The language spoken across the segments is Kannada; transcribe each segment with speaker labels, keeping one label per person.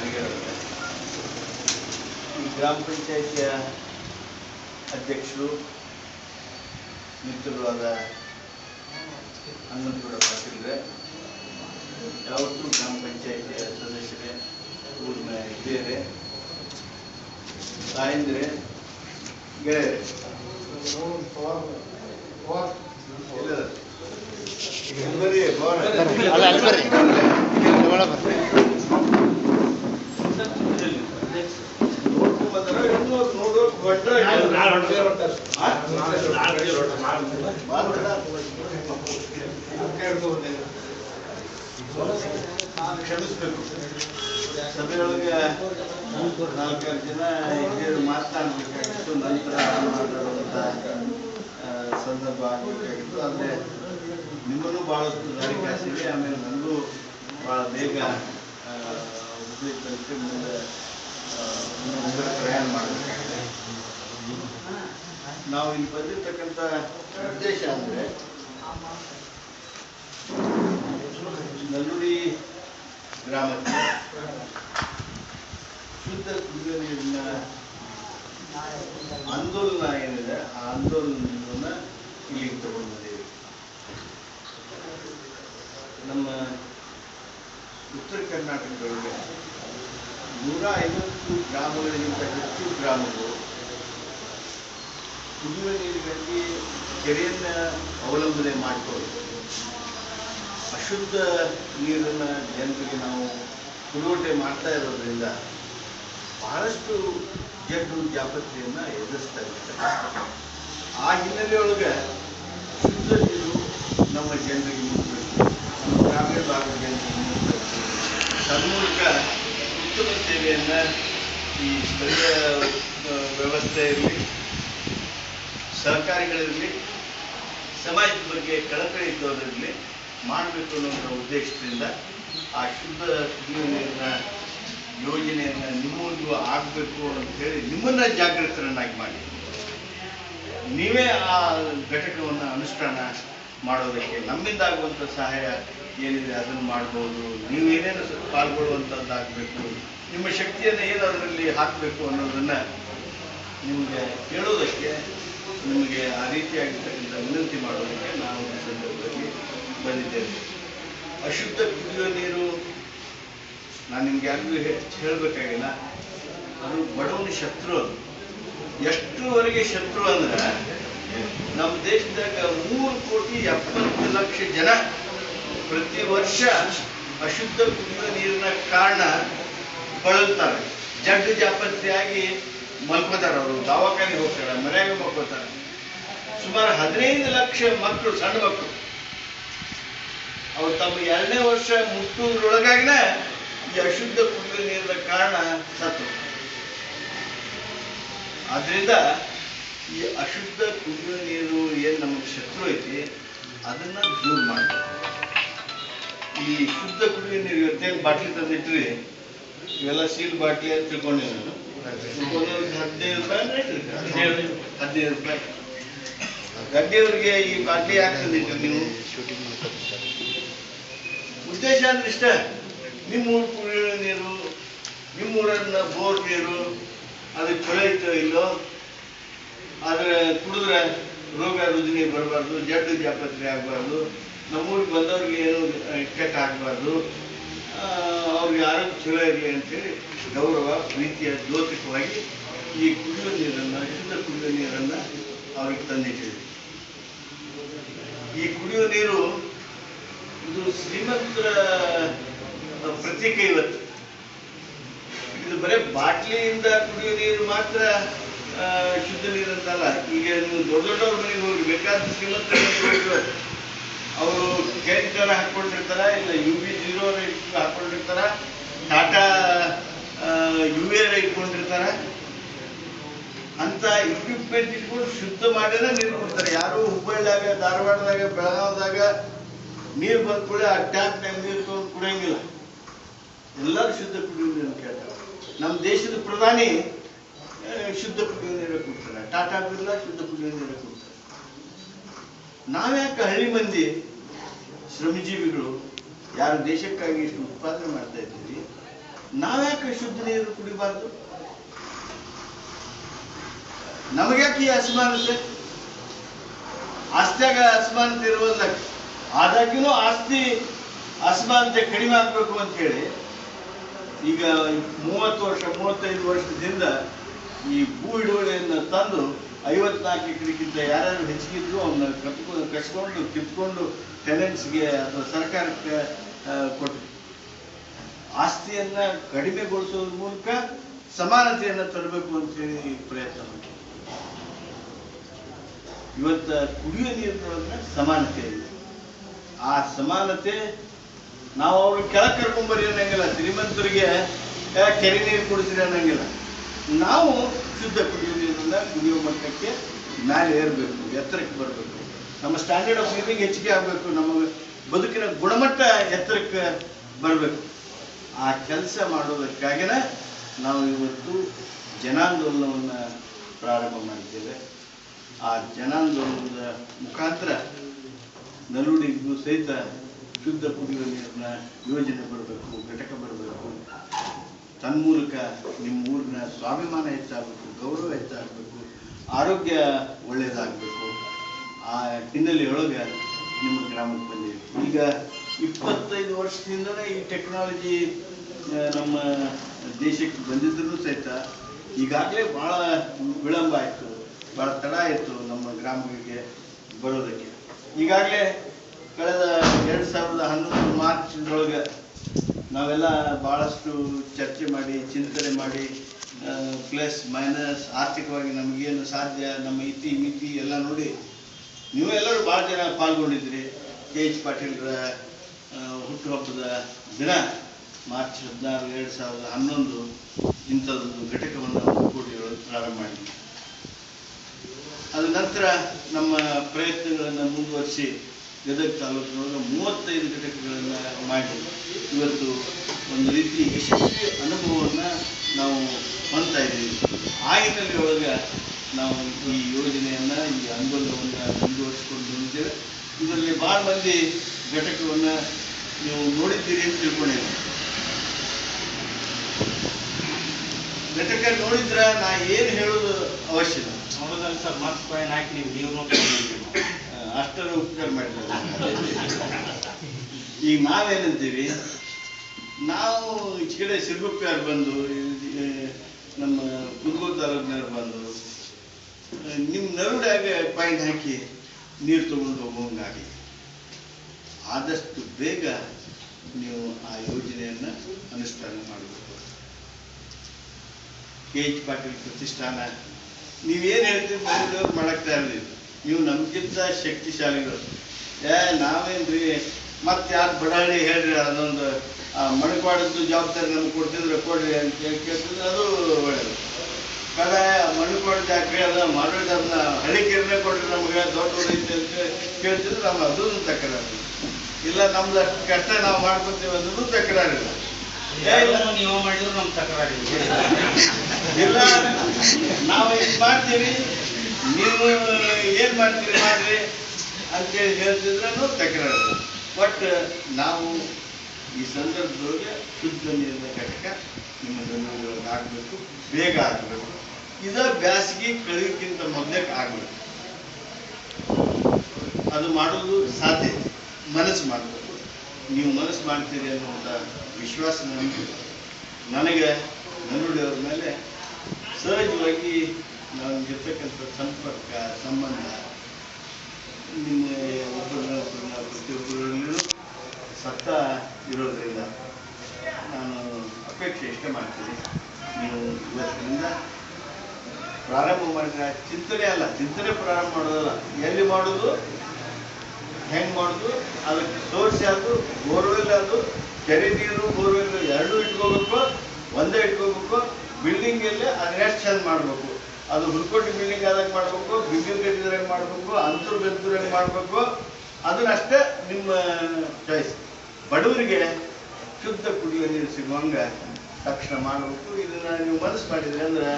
Speaker 1: ಈ ಗ್ರಾಮ ಪಂಚಾಯಿತಿಯ ಅಧ್ಯಕ್ಷರು, ಮಿತ್ರರು ಆದ ಕೂಡ ಪಾಟೀಲ್ರೆ ಯಾವತ್ತೂ ಗ್ರಾಮ ಪಂಚಾಯಿತಿಯ ಸದಸ್ಯರೇ, ಊರಿನ ಹಿರಿಯರೇ, ತಾಯಂದಿರೇ, ಗೆಳೆಯರೇ. ಎಲ್ಲರೂ? ಕ್ಷಮಿಸ್ಬೇಕು. ಸಭೆಯೊಳಗೆ ನಾಲ್ಕೈದು ಜನ ಹಿರಿಯರು ಮಾತನಾಡಬೇಕಾಗಿತ್ತು ನಂತರ ಮಾತಾಡುವಂಥ ಸಂದರ್ಭ ಆಗಬೇಕಾಗಿತ್ತು ಆದರೆ ನಿಮ್ಮನ್ನು ಭಾಳಷ್ಟು ದಾರಿ ಕಾಸಿದೆ ಆಮೇಲೆ ನನಗೂ ಭಾಳ ಬೇಗ ಮುಂದೆ ಮುಂದೆ ಪ್ರಯಾಣ ಮಾಡಬೇಕಾಗಿದೆ ನಾವು ಇಲ್ಲಿ ಬಂದಿರ್ತಕ್ಕಂಥ ಉದ್ದೇಶ ಅಂದರೆ ನಲ್ಲುಡಿ ಗ್ರಾಮಕ್ಕೆ ಶುದ್ಧ ಕುಡಿಯುವ ನೀರಿನ ಆಂದೋಲನ ಏನಿದೆ, ಆ ಆಂದೋಲನವನ್ನ ಇಲ್ಲಿಗೆ ತಗೊಂಡು ಬಂದೀವಿ ನಮ್ಮ ಉತ್ತರ ಕರ್ನಾಟಕದೊಳಗೆ ನೂರ ಐವತ್ತು ಗ್ರಾಮಗಳಿಗಿಂತ ಹೆಚ್ಚು ಗ್ರಾಮಗಳು ಕುಡಿಯುವ ನೀರಿಗಾಗಿ ಕೆರೆಯನ್ನ ಅವಲಂಬನೆ ಮಾಡಿಕೊಂಡು ಅಶುದ್ಧ ನೀರನ್ನು ಜನರಿಗೆ ನಾವು ಪುರವಟೆ ಮಾಡ್ತಾ ಇರೋದ್ರಿಂದ ಬಹಳಷ್ಟು ಜಡ್ಡು ಜಾಪತ್ರೆಯನ್ನು ಎದುರಿಸ್ತಾ ಇರ್ತಾರೆ ಆ ಹಿನ್ನೆಲೆಯೊಳಗೆ ಶುದ್ಧ ನೀರು ನಮ್ಮ ಜನರಿಗೆ ಮುಟ್ಟಬೇಕು ನಮ್ಮ ಗ್ರಾಮೀಣ ಭಾಗದ ಜನರಿಗೆ ಮುಟ್ಟಬೇಕು ತನ್ಮೂಲಕ ಉತ್ತಮ ಸೇವೆಯನ್ನು ಈ ಸ್ಥಳೀಯ ವ್ಯವಸ್ಥೆ ಇರಲಿ, ಸಹಕಾರಿಗಳಿರಲಿ, ಸಮಾಜದ ಬಗ್ಗೆ ಕಳಕಳಿ ಇದ್ದವರಿರಲಿ ಮಾಡಬೇಕು ಅನ್ನೋ ಉದ್ದೇಶದಿಂದ ಆ ಶುದ್ಧ ಕುಡಿಯುವ ನೀರಿನ ಯೋಜನೆಯನ್ನು ನಿಮ್ಮೊಂದು ಆಗಬೇಕು ಅಂತ ಹೇಳಿ ನಿಮ್ಮನ್ನ ಜಾಗೃತರನ್ನಾಗಿ ಮಾಡಿ. ನೀವೇ ಆ ಘಟಕವನ್ನು ಅನುಷ್ಠಾನ ಮಾಡೋದಕ್ಕೆ ನಮ್ಮಿಂದ ಆಗುವಂಥ ಸಹಾಯ ಏನಿದೆ ಅದನ್ನು ಮಾಡ್ಬೋದು. ನೀವು ಏನೇನು ಪಾಲ್ಗೊಳ್ಳುವಂಥದ್ದಾಗಬೇಕು ನಿಮ್ಮ ಶಕ್ತಿಯನ್ನು ಏನು ಅದರಲ್ಲಿ ಹಾಕಬೇಕು ಅನ್ನೋದನ್ನು ನಿಮಗೆ ಹೇಳೋದಕ್ಕೆ ನಿಮಗೆ ಆ ರೀತಿಯಾಗಿರ್ತಕ್ಕಂಥ ವಿನಂತಿ ಮಾಡೋದಕ್ಕೆ ನಾವು ಈ ಸಂದರ್ಭದಲ್ಲಿ ಬಂದಿದ್ದೇವೆ. ಅಶುದ್ಧ ಕುಡಿಯುವ ನೀರು, ನಾನು ನಿಮ್ಗೆ ಯಾರಿಗೂ ಹೇಳಬೇಕಾಗಿಲ್ಲ. ಅದು ಬಡವನ ಶತ್ರು ಅದು. ಎಷ್ಟುವರೆಗೆ ಶತ್ರು ಅಂದ್ರೆ ನಮ್ಮ ದೇಶದಾಗ ಮೂರು ಕೋಟಿ ಎಪ್ಪತ್ತು ಲಕ್ಷ ಜನ ಪ್ರತಿ ವರ್ಷ ಅಶುದ್ಧ ಕುಡಿಯುವ ನೀರಿನ ಕಾರಣ ಬಳಲ್ತಾರೆ. ಜಡ್ಡು ಜಾಪತ್ರೆಯಾಗಿ ಮಲ್ಕೋತಾರೆ ಅವರು. ದವಾಖಾನೆಗೆ ಹೋಗ್ತಾರೆ, ಮನೆಯಾಗ ಮಲ್ಕೋತಾರೆ. ಸುಮಾರು ಹದಿನೈದು ಲಕ್ಷ ಮಕ್ಕಳು ಸಣ್ಣ ಮಕ್ಕಳು ಅವ್ರು ತಮ್ಮ ಎರಡನೇ ವರ್ಷ ಮುಟ್ಟುವುದ್ರೊಳಗಾಗಿನ ಈ ಅಶುದ್ಧ ಕುಡಿಯುವ ನೀರಿನ ಕಾರಣ ಸತ್ತು. ಆದ್ರಿಂದ ಈ ಅಶುದ್ಧ ಕುಡಿಯುವ ನೀರು ಏನು ನಮಗೆ ಶತ್ರು ಐತಿ, ಅದನ್ನ ದೂರ ಮಾಡಬೇಕು. ಈ ಶುದ್ಧ ಕುಡಿಯುವ ನೀರು ಇವತ್ತೇನು ಬಾಟ್ಲಿ ತಂದಿಟ್ರಿ ಇವೆಲ್ಲ ಸೀಲ್ ಬಾಟ್ಲಿ ಅಂತ ತಿಳ್ಕೊಂಡೆ ನಾನು. ಹದಿನೈದು ರೂಪಾಯಿ? ಹದಿನೈದು ರೂಪಾಯಿ. ಗಡ್ಡೆಯವ್ರಿಗೆ ಈ ಬಾಟ್ಲಿ ಯಾಕೆ ನೀವು? ಉದ್ದೇಶ ಅಂದ್ರೆ ಇಷ್ಟ. ನಿಮ್ಮ ಊರು ಕುಡಿಯೋ ನೀರು, ನಿಮ್ಮ ಊರನ್ನ ಬೋರ್ ನೀರು, ಅದಕ್ಕೆ ಕೊಳೆ ಇಲ್ಲೋ ಕುಡಿದ್ರೆ ರೋಗ ರುಜಿನಿ ಬರಬಾರ್ದು, ಜಡ್ಡು ಜಾಪತ್ರೆ ಆಗಬಾರ್ದು, ನಮ್ಮೂರಿಗೆ ಬಂದವ್ರಿಗೆ ಏನು ಇಕ್ಕಟ್ಟು ಕೆಟ್ಟ ಆಗಬಾರ್ದು ಅವ್ರಿಗೆ ಆರೋಗ್ಯ ಚಲೋ ಇರಲಿ ಅಂತೇಳಿ ಗೌರವ, ಪ್ರೀತಿಯ ದ್ಯೋತಕವಾಗಿ ಈ ಕುಡಿಯುವ ನೀರನ್ನು, ಶುದ್ಧ ಕುಡಿಯುವ ನೀರನ್ನು ಅವ್ರಿಗೆ ತಂದಿಟ್ಟಿದ್ವಿ ಈ ಕುಡಿಯುವ ನೀರು ಇದು ಶ್ರೀಮಂತರ ಪ್ರತೀಕ ಇವತ್ತು. ಇದು ಬರೀ ಬಾಟ್ಲಿಯಿಂದ ಕುಡಿಯೋ ನೀರು ಮಾತ್ರ ಶುದ್ಧ ನೀರು ಅಂತಲ್ಲ ಈಗ ನೀವು ದೊಡ್ಡ ದೊಡ್ಡವ್ರ ಮನೆಗೆ ಹೋಗಿ ಬೇಕಾದ ಹೋಗಿ ಅವರು ಕ್ಯಾನ್ ಹಾಕೊಂಡಿರ್ತಾರ ಇಲ್ಲ ಯು ಬಿ ಜೀರೋ ಹಾಕೊಂಡಿರ್ತಾರ ಟಾಟಾ ಯು ಎ ಇಟ್ಕೊಂಡಿರ್ತಾರ? ಅಂತ ಇಕ್ವಿಪ್ಮೆಂಟ್ ಇಟ್ಕೊಂಡು ಶುದ್ಧ ಮಾಡಿದ್ರೆ ನೀರು ಕೊಡ್ತಾರೆ. ಯಾರು ಹುಬ್ಬಳ್ಳಿಯಾಗ ಧಾರವಾಡದಾಗ, ಬೆಳಗಾವದಾಗ ನೀರು ಬಂದ ಕೂಡ ಆ ಟ್ಯಾಪ್ನಾಗ ನೀರು ತೊಗೊಂಡು ಕುಡಿಯಂಗಿಲ್ಲ. ಎಲ್ಲರೂ ಶುದ್ಧ ಕುಡಿಯುವ ನೀರು ಕೇಳ್ತಾರೆ ನಮ್ಮ ದೇಶದ ಪ್ರಧಾನಿ ಶುದ್ಧ ಕುಡಿಯುವ ನೀರು ಕೊಡ್ತಾರೆ ಟಾಟಾ ಬಿರ್ಲಾ ಶುದ್ಧ ಕುಡಿಯುವ ನೀರು ಕೊಡ್ತಾರೆ ನಾವ್ಯಾಕೆ ಹಳ್ಳಿ ಮಂದಿ ಶ್ರಮಜೀವಿಗಳು ಯಾರು ದೇಶಕ್ಕಾಗಿ ಇಷ್ಟು ಉತ್ಪಾದನೆ ಮಾಡ್ತಾ ಇದ್ದೀವಿ ನಾವ್ಯಾಕೆ ಶುದ್ಧ ನೀರು ಕುಡಿಬಾರ್ದು? ನಮಗ್ಯಾಕೆ ಈ ಅಸಮಾನತೆ? ಆಸ್ತಿಯಾಗ ಅಸಮಾನತೆ ಇರುವುದಿಲ್ಲ, ಆದಾಗ್ಯೂ ಆಸ್ತಿ ಅಸಮಾನತೆ ಕಡಿಮೆ ಆಗ್ಬೇಕು ಅಂತ ಹೇಳಿ ಈಗ ಮೂವತ್ತು ವರ್ಷ, ಮೂವತ್ತೈದು ವರ್ಷದಿಂದ ಈ ಭೂ ಹಿಡುವಳಿಯನ್ನು ತಂದು ಐವತ್ನಾಲ್ಕು ಎಕರೆಗಿಂತ ಯಾರ್ಯಾರು ಹೆಚ್ಚಿಗಿದ್ರು ಅವನ್ನ ಕತ್ಕೊಂಡು ಕಸ್ಕೊಂಡು ಕಿತ್ಕೊಂಡು ಟೆನೆಂಟ್ಸ್ಗೆ ಅಥವಾ ಸರ್ಕಾರಕ್ಕೆ ಕೊಟ್ಟು ಆಸ್ತಿಯನ್ನ ಕಡಿಮೆಗೊಳಿಸೋದ್ರ ಮೂಲಕ ಸಮಾನತೆಯನ್ನ ತರಬೇಕು ಅಂತ ಹೇಳಿ ಪ್ರಯತ್ನ ಮಾಡ್ತೀವಿ ಇವತ್ತ ಕುಡಿಯುವ ನೀರಿನ ಸಮಾನತೆ. ಇದೆ ಆ ಸಮಾನತೆ ನಾವು ಅವ್ರಿಗೆ ಕೆಳಗೆ ಕರ್ಕೊಂಬರಿ ಅನ್ನಂಗಿಲ್ಲ. ಶ್ರೀಮಂತರಿಗೆ ಕೆರೆ ನೀರು ಕುಡಿಸ್ರಿ ಅನ್ನಂಗಿಲ್ಲ. ನಾವು ಶುದ್ಧ ಕುಡಿಯುವ ನೀರನ್ನ ಕುಡಿಯುವ ಮಟ್ಟಕ್ಕೆ ಮೇಲೆ ಏರಬೇಕು, ಎತ್ತರಕ್ಕೆ ಬರಬೇಕು. ನಮ್ಮ ಸ್ಟ್ಯಾಂಡರ್ಡ್ ಆಫ್ ಲಿವಿಂಗ್ ಹೆಚ್ಚಿಗೆ ಆಗಬೇಕು, ನಮ್ಮ ಬದುಕಿನ ಗುಣಮಟ್ಟ ಎತ್ತರಕ್ಕೆ ಬರಬೇಕು. ಆ ಕೆಲಸ ಮಾಡೋದಕ್ಕಾಗಿನ ನಾವು ಇವತ್ತು ಜನಾಂದೋಲನವನ್ನು ಪ್ರಾರಂಭ ಮಾಡಿದ್ದೇವೆ. ಆ ಜನಾಂದೋಲನದ ಮುಖಾಂತರ ನಲುಡಿಗೂ ಸಹಿತ ಶುದ್ಧ ಕುಡಿಯುವ ನೀರಿನ ಯೋಜನೆ ಬರಬೇಕು, ಘಟಕ ಬರಬೇಕು ತನ್ಮೂಲಕ ನಿಮ್ಮ ಊರಿನ ಸ್ವಾಭಿಮಾನ ಹೆಚ್ಚಾಗಬೇಕು, ಗೌರವ ಹೆಚ್ಚಾಗಬೇಕು, ಆರೋಗ್ಯ ಒಳ್ಳೆಯದಾಗಬೇಕು ಆ ಹಿನ್ನೆಲೆಯೊಳಗೆ ನಿಮ್ಮ ಗ್ರಾಮಕ್ಕೆ ಬಂದಿದೆ ಈಗ ಇಪ್ಪತ್ತೈದು ವರ್ಷದಿಂದಲೇ ಈ ಟೆಕ್ನಾಲಜಿ ನಮ್ಮ ದೇಶಕ್ಕೆ ಬಂದಿದ್ರೂ ಸಹಿತ ಈಗಾಗಲೇ ಭಾಳ ವಿಳಂಬ ಆಯಿತು ಭಾಳ ತಡ ಆಯಿತು ನಮ್ಮ ಗ್ರಾಮಗಳಿಗೆ ಬರೋದಕ್ಕೆ. ಈಗಾಗಲೇ ಕಳೆದ ಎರಡು ಸಾವಿರದ ಹನ್ನೊಂದು ಮಾರ್ಚ್ನೊಳಗೆ ನಾವೆಲ್ಲ ಭಾಳಷ್ಟು ಚರ್ಚೆ ಮಾಡಿ, ಚಿಂತನೆ ಮಾಡಿ ಪ್ಲಸ್ ಮೈನಸ್ ಆರ್ಥಿಕವಾಗಿ ನಮಗೇನು ಸಾಧ್ಯ, ನಮ್ಮ ಇತಿ ಮಿತಿ ಎಲ್ಲ ನೋಡಿ ನೀವು ಎಲ್ಲರೂ ಭಾಳ ಜನ ಪಾಲ್ಗೊಂಡಿದ್ರಿ ಕೆ ಎಚ್ ಪಾಟೀಲ್ರ ಹುಟ್ಟುಹಬ್ಬದ ದಿನ ಮಾರ್ಚ್ ಹದಿನಾರು, ಎರಡು ಸಾವಿರದ ಹನ್ನೊಂದು ಇಂಥದ್ದೊಂದು ಘಟಕವನ್ನು ಒಗ್ಗೂಡಿ ಪ್ರಾರಂಭ ಮಾಡಿದ್ವಿ. ಅದ ನಂತರ ನಮ್ಮ ಪ್ರಯತ್ನಗಳನ್ನು ಮುಂದುವರಿಸಿ ಗದಗ ತಾಲೂಕಿನೊಳಗೆ ಮೂವತ್ತೈದು ಘಟಕಗಳನ್ನು ಮಾಡಿ ಇವತ್ತು ಒಂದು ರೀತಿ ಯಶಸ್ವಿ ಅನುಭವವನ್ನು ನಾವು ಹೊಂದ್ತಾ ಇದ್ದೀವಿ. ಆ ಹಿನ್ನೆಲೆಯೊಳಗೆ ನಾವು ಈ ಯೋಜನೆಯನ್ನು, ಈ ಆಂದೋಲನವನ್ನು ಮುಂದುವರಿಸಿಕೊಂಡು ಬಂದಿದ್ದೇವೆ. ಇದರಲ್ಲಿ ಭಾಳ ಮಂದಿ ಘಟಕವನ್ನು ನೀವು ನೋಡಿದ್ದೀರಿ ಅಂತ ತಿಳ್ಕೊಂಡಿದ್ದೀನಿ. ಘಟಕ ನೋಡಿದ್ರೆ ನಾ ಏನು ಹೇಳೋದು ಅವಶ್ಯ
Speaker 2: ನೋಡೋದಲ್ಲ ಸರ್ ಮತ್ತೆ ಹಾಕಿ ನೀವು ನೀವು
Speaker 1: ಅಷ್ಟರ ಉಪಕಾರ ಮಾಡಿದ್ದಾರೆ. ಈಗ ನಾವೇನಂತೀವಿ ನಾವು ಈಚೆ ಕಡೆ ಬಂದು ನಮ್ಮ ಕುದಗೋಲ್ ತಾಲೂಕಿನವ್ರು ಬಂದು ನಿಮ್ಮ ನರುಡ್ಯಾಗ ಪಾಯಿಂಟ್ ಹಾಕಿ ನೀರು ತಗೊಂಡು ಹೋಗೋಂಗಾಗಿ ಆದಷ್ಟು ಬೇಗ ನೀವು ಆ ಯೋಜನೆಯನ್ನು ಅನುಷ್ಠಾನ ಮಾಡಬೇಕು. ಕೆ ಎಚ್ ಪಾಟೀಲ್ ಪ್ರತಿಷ್ಠಾನ. ನೀವೇನು ಹೇಳ್ತೀರಿ? ಮಾಡಿದವ್ರು ಮಾಡಕ್ ತಯಾರಿಲ್ಲ. ನೀವು ನಮ್ಗಿಂತ ಶಕ್ತಿಶಾಲಿಗಳು. ಏ ನಾವೇನ್ರಿ? ಮತ್ತೆ ಯಾರು ಬಡಾಳಿ ಹೇಳ್ರಿ ಅದೊಂದು ಆ ಮಣಕ್ವಾಡದ್ದು ಜವಾಬ್ದಾರಿ ನಮ್ಗೆ ಕೊಡ್ತಿದ್ರೆ ಕೊಡ್ರಿ ಅಂತ ಹೇಳಿ ಕೇಳ್ತಿದ್ರೆ ಅದು ಒಳ್ಳೇದು. ಕಡೆ ಮಣಿಪಾಡ್ ಯಾಕ್ರಿ? ಅದ ಮಾಡೋದು ಅದನ್ನ ಹಳ್ಳಿಕೆರನೆ ಕೊಡ್ರಿ ನಮ್ಗೆ ದೊಡ್ಡ ಐತೆ ಅಂತ ಕೇಳ್ತಿದ್ರೆ ನಮ್ಮ ಅದು ತಕರಾರು ಇಲ್ಲ ನಮ್ದು ಅಷ್ಟು ಕಷ್ಟ ನಾವು ಮಾಡ್ಕೊತೀವಿ ಅನ್ನೋದು ತಕರಾರಿಲ್ಲ.
Speaker 2: ನೀವು ಮಾಡಿದ್ರು ನಮ್ಗೆ ತಕರಾರಿಲ್ಲ.
Speaker 1: ಇಲ್ಲ ನಾವು ಇದು ಮಾಡ್ತೀವಿ? ನೀವು ಏನ್ ಮಾಡ್ತೀರಿ ಮಾಡ್ರಿ ಅಂತೇಳಿ ಹೇಳ್ತಿದ್ರೂ ತಕರಾರು ಬಟ್ ನಾವು ಈ ಸಂದರ್ಭದೊಳಗೆ ಶುದ್ಧ ನೀರಿನ ಘಟಕ ನಿಮ್ಮ ಬೆಂಗಳೂರಿಗೆ ಆಗಬೇಕು, ಬೇಗ ಆಗಬೇಕು. ಇದ ಬ್ಯಾಸಗಿ ಕಳೆಯೋಕ್ಕಿಂತ ಮೊದಲೇ ಆಗಬೇಕು. ಅದು ಮಾಡೋದು ಸಾಧ್ಯ ಮನಸ್ಸು ಮಾಡಬೇಕು. ನೀವು ಮನಸ್ಸು ಮಾಡ್ತೀರಿ ಅನ್ನುವಂಥ ವಿಶ್ವಾಸ ನನಗೆ ನನಗೆ ನನ್ನುಡಿಯವ್ರ ಮೇಲೆ ಸಹಜವಾಗಿ ನಮಗಿರ್ತಕ್ಕಂಥ ಸಂಪರ್ಕ ಸಂಬಂಧ ನಿಮ್ಮ ಒಬ್ಬರನ್ನ ಪ್ರತಿಯೊಬ್ಬರಲ್ಲೂ ಸತ್ತ ಇರೋದ್ರಿಂದ ನಾನು ಅಪೇಕ್ಷೆ ಇಷ್ಟ ಮಾಡ್ತೀನಿ. ನೀವು ಇವತ್ತಿನಿಂದ ಪ್ರಾರಂಭ ಮಾಡಿದ್ರೆ ಚಿಂತನೆ ಅಲ್ಲ, ಚಿಂತನೆ ಪ್ರಾರಂಭ ಮಾಡೋದಲ್ಲ. ಎಲ್ಲಿ ಮಾಡೋದು, ಹೆಂಗ್ ಮಾಡೋದು, ಅದಕ್ಕೆ ಸೋರ್ಸ್ ಯಾವುದು ಬೋರ್ವೆಲ್ ಅದು, ಕೆರೆ ನೀರು, ಬೋರ್ವೆಲ್ ಎರಡೂ ಇಟ್ಕೋಬೇಕು, ಒಂದೇ ಇಟ್ಕೋಬೇಕು, ಬಿಲ್ಡಿಂಗ್ ಅಲ್ಲಿ ಅದನ್ನೆಷ್ಟು ಚೆಂದ ಮಾಡಬೇಕು. ಅದು ಹುಲ್ಕೋಟಿ ಬಿಲ್ಡಿಂಗ್ ಆದಾಗ ಮಾಡಬೇಕು ಬಿಲ್ಡಿಂಗ್ ಕಟ್ಟಿದ್ರಾಗ ಮಾಡಬೇಕು ಅಂತರ್ ಬೆಂತೂರಾಗ ಮಾಡಬೇಕು. ಅದನ್ನಷ್ಟೇ ನಿಮ್ಮ ಚಾಯ್ಸ್ ಬಡವರಿಗೆ ಶುದ್ಧ ಕುಡಿಯುವ ನೀರು ಸಿಗುವಂಗೆ ತಕ್ಷಣ ಮಾಡಬೇಕು. ಇದನ್ನ ನೀವು ಮನಸ್ಸು ಮಾಡಿದ್ರೆ ಅಂದ್ರೆ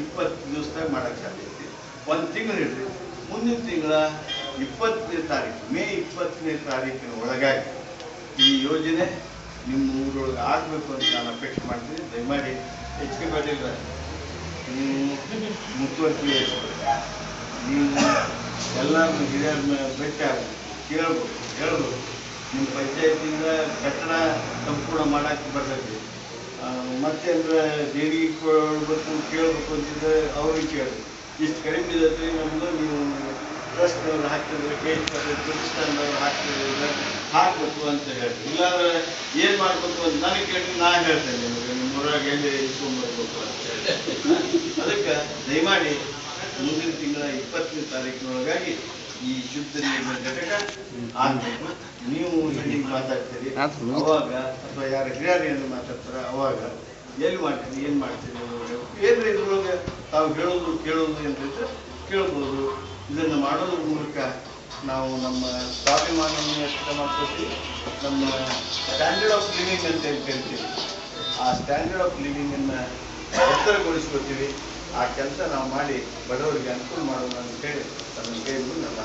Speaker 1: ಇಪ್ಪತ್ತು ದಿವಸದಾಗ ಮಾಡಕ್ಕೆ ಸಾಧ್ಯ ಐತಿ. ಒಂದು ತಿಂಗಳು ಇಡ್ರಿ ಮುಂದಿನ ತಿಂಗಳ ಇಪ್ಪತ್ತನೇ ತಾರೀಕು, ಮೇ ಇಪ್ಪತ್ತನೇ ತಾರೀಕಿನ ಒಳಗಾಗಿ ಈ ಯೋಜನೆ ನಿಮ್ಮ ಊರೊಳಗೆ ಆಗಬೇಕು ಅಂತ ನಾನು ಅಪೇಕ್ಷೆ ಮಾಡ್ತೀನಿ. ದಯಮಾಡಿ ಎಚ್ ಕೆ ನೀವು ಮುಖ್ಯಮಂತ್ರಿ ನೀವು ಎಲ್ಲರನ್ನು ಹಿರಿಯರನ್ನ ಭೇಟಿ ಕೇಳ್ಬೇಕು ಹೇಳ್ಬೇಕು. ನಿಮ್ಮ ಪಂಚಾಯತಿಯಿಂದ ಕಟ್ಟಡ ಸಂಪೂರ್ಣ ಮಾಡಕ್ಕೆ ಬರ್ತೈತಿ. ಆ, ಮತ್ತೆ ಅಂದ್ರೆ ದೇಣಿಗೆ ಕೊಡ್ಬೇಕು ಕೇಳ್ಬೇಕು ಅಂತಿದ್ರೆ ಅವ್ರಿಗೆ ಕೇಳಬೇಕು. ಇಷ್ಟು ಕಡಿಮೆ ಇದ್ದತ್ರಿ ನಮ್ದು ನೀವು ಟ್ರಸ್ಟ್ನವ್ರು ಹಾಕ್ತಿದ್ರೆ ಕೆ ಎಚ್ ಪಾಟೀಲ್ ಪ್ರತಿಷ್ಠಾನದವ್ರು ಹಾಕ್ತಿದ್ರೆ ಹಾಕ್ಬೇಕು ಅಂತ ಹೇಳಿ ಇಲ್ಲಾಂದ್ರೆ ಏನು ಮಾಡ್ಬೇಕು ಅಂತ ನನಗೆ ಕೇಳಿ ನಾ ಹೇಳ್ತೇನೆ ನಿಮಗೆ. ನಿಮ್ಮ ಊರಾಗ ಎಲ್ಲಿ ಇಸ್ಕೊಂಡ್ಬರ್ಬೇಕು ಅಂತ ಹೇಳಿ ಅದಕ್ಕೆ ದಯಮಾಡಿ ಮುಂದಿನ ತಿಂಗಳ ಇಪ್ಪತ್ತನೇ ತಾರೀಕಿನೊಳಗಾಗಿ ಈ ಶುದ್ಧ ನೀರಿನ ಘಟಕ ಆಗ್ಬೇಕು. ನೀವು ಹೀಗೆ ಮಾತಾಡ್ತೀರಿ. ಅವಾಗ ಅಥವಾ ಯಾರ ಹಿರಿಯರು ಮಾತಾಡ್ತಾರ ಅವಾಗ ಎಲ್ಲಿ ಮಾಡ್ತೀರಿ, ಏನು ಮಾಡ್ತೀರಿ ಏನ್ರಿ ಇದ್ರೊಳಗೆ ತಾವು ಹೇಳೋದು, ಕೇಳೋದು ಏನ್ರಿದ್ರೆ ಕೇಳ್ಬೋದು. ಇದನ್ನು ಮಾಡೋದ್ರ ಮೂಲಕ ನಾವು ನಮ್ಮ ಸ್ವಾಭಿಮಾನವನ್ನು ಮಾಡ್ಕೊಳ್ತೀವಿ ನಮ್ಮ ಸ್ಟ್ಯಾಂಡರ್ಡ್ ಆಫ್ ಲಿವಿಂಗ್ ಅಂತ ಹೇಳಿ ಕರಿತೀವಿ ಆ ಸ್ಟ್ಯಾಂಡರ್ಡ್ ಆಫ್ ಲಿವಿಂಗನ್ನು ಎತ್ತರಗೊಳಿಸ್ಕೊತೀವಿ ಆ ಕೆಲಸ ನಾವು ಮಾಡಿ ಬಡವರಿಗೆ ಅನುಕೂಲ ಮಾಡೋಣ ಅಂತೇಳಿ ತನ್ನ ಕೈ ಮುಗಿದು ನನ್ನ